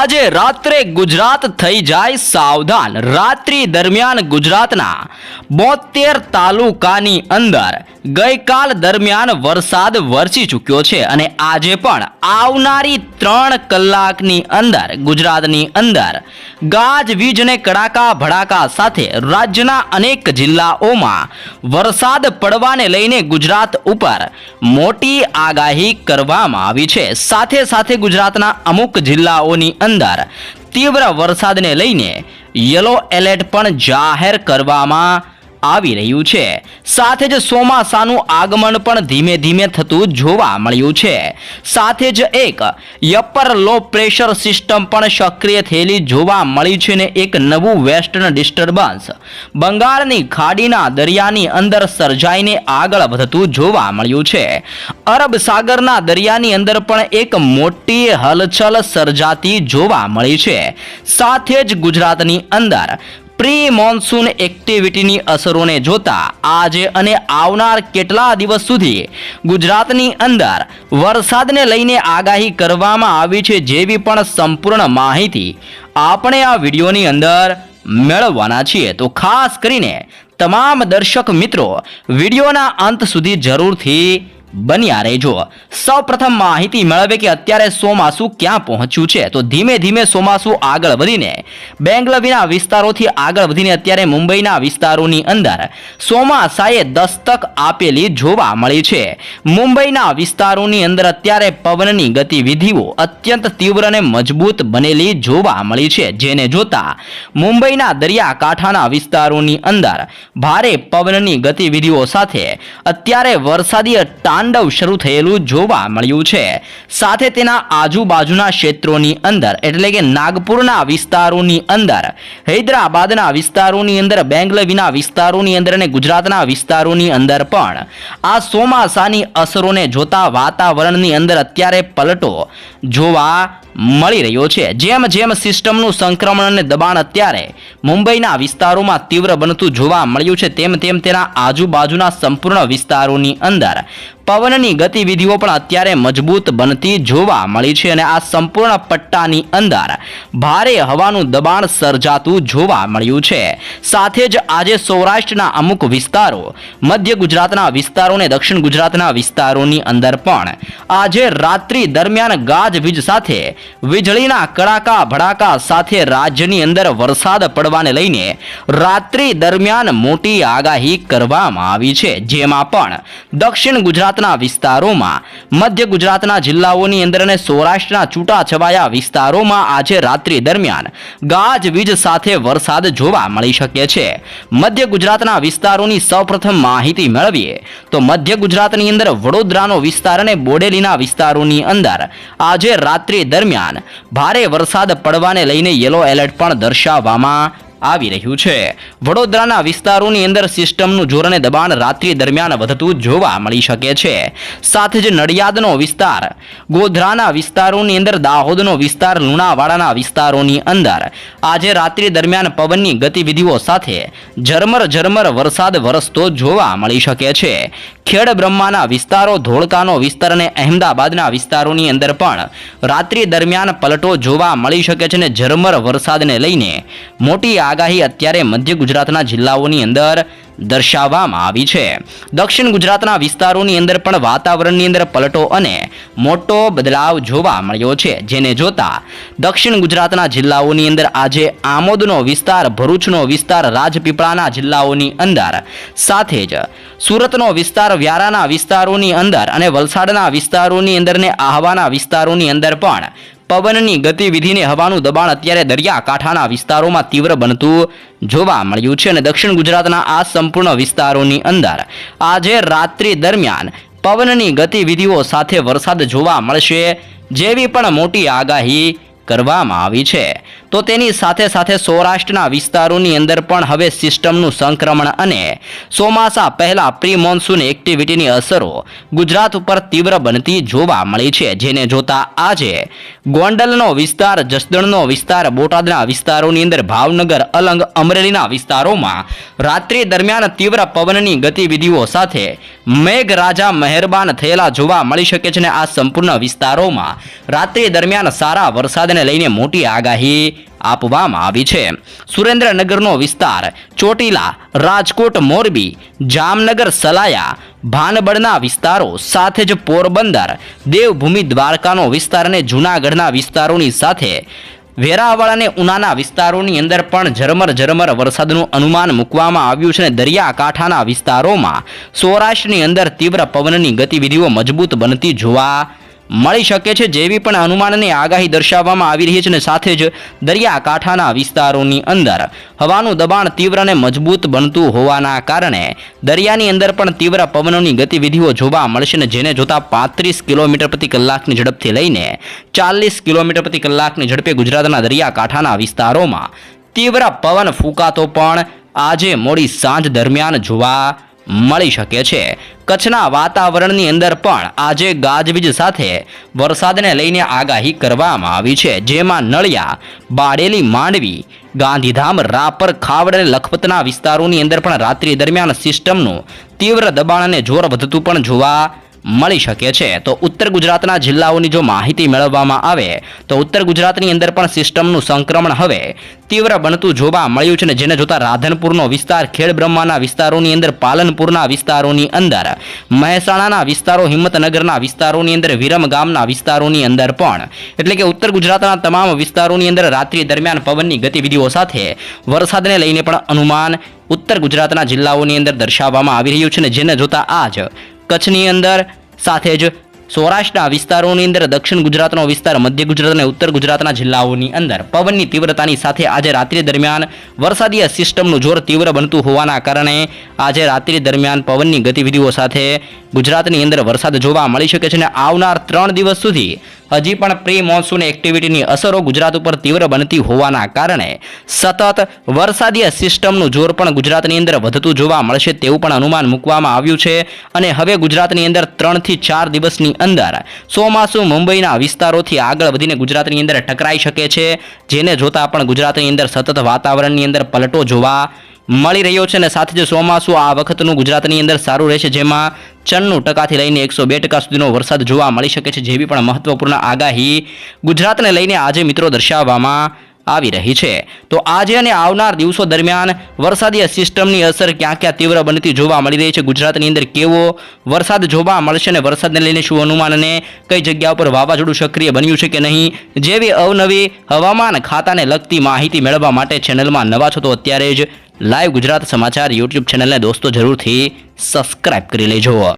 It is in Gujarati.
આજે રાત્રે ગુજરાત થઈ જાય સાવધાન. રાત્રિ દરમિયાન ગુજરાતના બોતેર તાલુકાની અંદર ગઈકાલ દરમિયાન વરસાદ વરસી ચૂક્યો છે અને આજે પણ આવનારી ત્રણ કલાકની અંદર, ગુજરાતની અંદર ગાજવીજ અને કડાકા ભડાકા સાથે રાજ્યના અનેક જિલ્લાઓમાં વરસાદ પડવાને લઈને ગુજરાત ઉપર મોટી આગાહી કરવામાં આવી છે. સાથે સાથે ગુજરાતના અમુક જિલ્લાઓની અંદર તીવ્ર વરસાદને લઈને યલો એલર્ટ પણ જાહેર કરવામાં આવી રહ્યું છે. સાથે જ ચોમાસાનું આગમન પણ ધીમે ધીમે થતું જોવા મળ્યું છે. સાથે જ એક યપર લો પ્રેશર સિસ્ટમ પણ સક્રિય થયેલી જોવા મળી છે ને એક નવું વેસ્ટર્ન ડિસ્ટર્બન્સ બંગાળની ખાડીના દરિયાની અંદર સર્જાઈને આગળ વધતું જોવા મળ્યું છે. અરબ સાગરના દરિયાની અંદર પણ એક મોટી હલચલ સર્જાતી જોવા મળી છે. સાથે જ ગુજરાતની અંદર પ્રી મોન્સૂન એક્ટિવિટીની અસરોને જોતા આજે અને આવનાર કેટલા દિવસ સુધી ગુજરાતની અંદર વરસાદને લઈને આગાહી કરવામાં આવી છે જેવી પણ સંપૂર્ણ માહિતી આપણે આ વિડીયોની અંદર મેળવવાના છીએ. તો ખાસ કરીને તમામ દર્શક મિત્રો, વિડીયોના અંત સુધી જરૂરથી બન્યા રહેજો સૌપ્રથમ માહિતી મેળવે કે અત્યારે સોમાસુ ક્યાં પહોંચ્યું છે. તો ધીમે ધીમે સોમાસુ આગળ વધીને બેંગલવીના વિસ્તારોથી આગળ વધીને અત્યારે મુંબઈના વિસ્તારોની અંદર સોમાસાએ દસ્તક આપેલી જોવા મળી છે. મુંબઈના વિસ્તારોની અંદર અત્યારે પવનની ગતિવિધિઓ અત્યંત તીવ્ર અને મજબૂત બનેલી જોવા મળી છે. જેને જોતા મુંબઈના દરિયાકાંઠાના વિસ્તારોની અંદર ભારે પવનની ગતિવિધિઓ સાથે અત્યારે વરસાદી તાંડવ શરૂ થયેલું જોવા મળ્યું છે. સાથે તેના આજુબાજુના ક્ષેત્રોની અંદર, એટલે કે નાગપુરના વિસ્તારોની અંદર, હૈદરાબાદના વિસ્તારોની અંદર, બેંગલવીના વિસ્તારોની અંદર અને ગુજરાતના વિસ્તારોની અંદર પણ. આ ચોમાસાની અસરોને જોતા વાતાવરણની અંદર અત્યારે પલટો જોવા મળી રહ્યો છે. જેમ જેમ સિસ્ટમનું સંક્રમણ અને દબાણ અત્યારે મુંબઈના વિસ્તારોમાં તીવ્ર બનતું જોવા મળ્યું છે, તેમ તેમ તેના આજુબાજુના સંપૂર્ણ વિસ્તારોની અંદર. પવનની ગતિવિધિઓ પણ અત્યારે મજબૂત બનતી જોવા મળી છે અને આ સંપૂર્ણ પટ્ટાની અંદર ભારે હવાનું દબાણ સર્જાતું જોવા મળ્યું છે. સાથે જ આજે સૌરાષ્ટ્રના અમુક વિસ્તારો, મધ્ય ગુજરાતના વિસ્તારો અને દક્ષિણ ગુજરાતના વિસ્તારોની અંદર પણ આજે રાત્રિ દરમિયાન ગાજવીજ સાથે વીજળીના કડાકા ભડાકા સાથે રાજ્યની અંદર વરસાદ પડવાને લઈને રાત્રિ દરમિયાન મોટી આગાહી કરવામાં આવી છે. જેમાં પણ દક્ષિણ ગુજરાતના વિસ્તારોમાં, મધ્ય ગુજરાતના જિલ્લાઓની અંદર અને સૌરાષ્ટ્રના છૂટાછવાયા વિસ્તારોમાં આજે રાત્રિ દરમિયાન ગાજવીજ સાથે વરસાદ જોવા મળી શકે છે. મધ્ય ગુજરાતના વિસ્તારોની સૌપ્રથમ માહિતી મેળવીએ તો મધ્ય ગુજરાતની અંદર વડોદરાનો વિસ્તાર અને બોડેલીના વિસ્તારોની અંદર આજે રાત્રિ દરમિયાન ભારે વરસાદ પડવાને લઈને યલો એલર્ટ પણ દર્શાવવામાં આવી રહ્યું છે. વડોદરાના વિસ્તારોની અંદર સિસ્ટમનું જોરને દબાણ રાત્રિ દરમિયાન વધતું જોવા મળી શકે છે. સાથે જ નડિયાદનો વિસ્તાર, ગોધરાના વિસ્તારોની અંદર, દાહોદનો વિસ્તાર, લુણાવાડાના વિસ્તારોની અંદર આજે રાત્રિ દરમિયાન પવનની ગતિવિધિઓ સાથે ઝરમર ઝરમર વરસાદ વરસતો જોવા મળી શકે છે. ખેડ બ્રહ્માના વિસ્તારો, ધોળકાનો વિસ્તાર અને અહેમદાબાદના વિસ્તારોની અંદર પણ રાત્રિ દરમિયાન પલટો જોવા મળી શકે છે અને ઝરમર વરસાદને લઈને મોટી આગાહી અત્યારે મધ્ય ગુજરાતના જિલ્લાઓની અંદર દર્શાવવામાં આવી છે. દક્ષિણ ગુજરાતના વિસ્તારોની અંદર પણ વાતાવરણની અંદર પલટો અને મોટો બદલાવ જોવા મળ્યો છે. જેને જોતા દક્ષિણ ગુજરાતના જિલ્લાઓની અંદર આજે આમોદનો વિસ્તાર, ભરૂચનો વિસ્તાર, રાજપીપળાના જિલ્લાઓની અંદર સાથે જ સુરતનો વિસ્તાર, વ્યારાના વિસ્તારોની અંદર અને વલસાડના વિસ્તારોની અંદર ને આહવાના વિસ્તારોની અંદર પણ પવનની ગતિવિધિને હવાનું દબાણ અત્યારે દરિયાકાંઠાના વિસ્તારોમાં તીવ્ર બનતું જોવા મળ્યું છે અને દક્ષિણ ગુજરાતના આ સંપૂર્ણ વિસ્તારોની અંદર આજે રાત્રિ દરમિયાન પવનની ગતિવિધિઓ સાથે વરસાદ જોવા મળશે જેવી પણ મોટી આગાહી કરવામાં આવી છે. તો તેની સાથે સાથે સૌરાષ્ટ્રના વિસ્તારોની અંદર પણ હવે સિસ્ટમનું સંક્રમણ અને ચોમાસા પહેલાં પ્રી મોન્સૂન એક્ટિવિટીની અસરો ગુજરાત ઉપર તીવ્ર બનતી જોવા મળી છે. જેને જોતા આજે ગોંડલનો વિસ્તાર, જસદણનો વિસ્તાર, બોટાદના વિસ્તારોની અંદર ભાવનગર, અલંગ, અમરેલીના વિસ્તારોમાં રાત્રિ દરમિયાન તીવ્ર પવનની ગતિવિધિઓ સાથે મેઘરાજા મહેરબાન થયેલા જોવા મળી શકે છે અને આ સંપૂર્ણ વિસ્તારોમાં રાત્રિ દરમિયાન સારા વરસાદને લઈને મોટી આગાહી આપવામાં આવી છે. સુરેન્દ્રનગરનો વિસ્તાર ચોટીલા, રાજકોટ, મોરબી, જામનગર, સલાયા, ભાનબળના વિસ્તારો સાથે જ પોરબંદર, દેવભૂમિ દ્વારકાનો વિસ્તાર અને જૂનાગઢના વિસ્તારોની સાથે વેરાવળ અને ઉનાના વિસ્તારોની અંદર પણ ઝરમર ઝરમર વરસાદનું અનુમાન મૂકવામાં આવ્યું છે અને દરિયાકાંઠાના વિસ્તારોમાં સૌરાષ્ટ્રની અંદર તીવ્ર પવનની ગતિવિધિઓ મજબૂત બનતી જોવા મળી શકે છે જેવી પણ અનુમાનની આગાહી દર્શાવવામાં આવી રહી છે અને સાથે જ દરિયાકાંઠાના વિસ્તારોની અંદર હવાનું દબાણ તીવ્ર અને મજબૂત બનતું હોવાના કારણે દરિયાની અંદર પણ તીવ્ર પવનોની ગતિવિધિઓ જોવા મળશે ને જેને જોતા પાંત્રીસ કિલોમીટર પ્રતિ કલાકની ઝડપથી લઈને ચાલીસ કિલોમીટર પ્રતિ કલાકની ઝડપે ગુજરાતના દરિયાકાંઠાના વિસ્તારોમાં તીવ્ર પવન ફૂંકાતો પણ આજે મોડી સાંજ દરમિયાન જોવા મળી શકે છે. કચ્છના વાતાવરણની અંદર પણ આજે ગાજવીજ સાથે વરસાદને લઈને આગાહી કરવામાં આવી છે. જેમાં નળિયા, બાડેલી માંડવી, ગાંધીધામ, રાપર, ખાવડ અને લખપતના વિસ્તારોની અંદર પણ રાત્રિ દરમિયાન સિસ્ટમનું તીવ્ર દબાણ અને જોર વધતું પણ જોવા મળી શકે છે. તો ઉત્તર ગુજરાતના જિલ્લાઓની જો માહિતી મેળવવામાં આવે, તો ઉત્તર ગુજરાતની અંદર પણ સિસ્ટમનું સંક્રમણ હવે તીવ્ર બનતું જોવા મળ્યું છે ને જેને જોતા રાધનપુરનો વિસ્તાર, ખેડ બ્રહ્માના વિસ્તારોની અંદર, પાલનપુરના વિસ્તારોની અંદર, મહેસાણાના વિસ્તારો, હિંમતનગરના વિસ્તારોની અંદર, વિરમ ગામના વિસ્તારોની અંદર પણ. એટલે કે ઉત્તર ગુજરાતના તમામ વિસ્તારોની અંદર રાત્રિ દરમિયાન પવનની ગતિવિધિઓ સાથે વરસાદને લઈને પણ અનુમાન ઉત્તર ગુજરાતના જિલ્લાઓની અંદર દર્શાવવામાં આવી રહ્યું છે ને જેને જોતા આજ કચ્છની અંદર, સાથે જ સૌરાષ્ટ્રના વિસ્તારોની અંદર, દક્ષિણ ગુજરાતનો વિસ્તાર, મધ્ય ગુજરાત અને ઉત્તર ગુજરાતના જિલ્લાઓની અંદર. પવનની તીવ્રતાની સાથે આજે રાત્રિ દરમિયાન વરસાદીય સિસ્ટમનું જોર તીવ્ર બનતું હોવાના કારણે આજે રાત્રિ દરમિયાન પવનની ગતિવિધિઓ સાથે ગુજરાતની અંદર વરસાદ જોવા મળી શકે છે અને આવનાર ત્રણ દિવસ સુધી હજી પણ પ્રી મોન્સૂન એક્ટિવિટીની અસરો ગુજરાત ઉપર તીવ્ર બનતી હોવાના કારણે સતત વરસાદીય સિસ્ટમનું જોર પણ ગુજરાતની અંદર વધતું જોવા મળશે તેવું પણ અનુમાન મૂકવામાં આવ્યું છે અને હવે ગુજરાતની અંદર ત્રણથી ચાર દિવસની અંદર ચોમાસું મુંબઈના વિસ્તારોથી આગળ વધીને ગુજરાતની અંદર ટકરાઈ શકે છે, જેને જોતા પણ ગુજરાતની અંદર સતત વાતાવરણની અંદર પલટો જોવા મળી રહ્યો છે અને સાથે જ ચોમાસું આ વખતનું ગુજરાતની અંદર સારું રહેશે, જેમાં ચન્નું ટકાથી લઈને એકસો બે ટકા સુધીનો વરસાદ જોવા મળી શકે છે, જેવી પણ મહત્વપૂર્ણ આગાહી ગુજરાતને લઈને આજે મિત્રો દર્શાવવામાં આવી રહી છે. તો આજે અને આવનાર દિવસો દરમિયાન વરસાદી સિસ્ટમની અસર ક્યાં ક્યાં તીવ્ર બનતી જોવા મળી રહી છે? ગુજરાતની અંદર કેવો વરસાદ જોવા મળશે અને વરસાદને લઈને શું અનુમાન અને કઈ જગ્યા ઉપર વાવાઝોડું સક્રિય બન્યું છે કે નહીં? જેવી અવનવી હવામાન ખાતાને લગતી માહિતી મેળવવા માટે ચેનલમાં નવા છો તો અત્યારે જ લાઈવ ગુજરાત સમાચાર યુટ્યુબ ચેનલને દોસ્તો જરૂરથી સબસ્ક્રાઇબ કરી લેજો.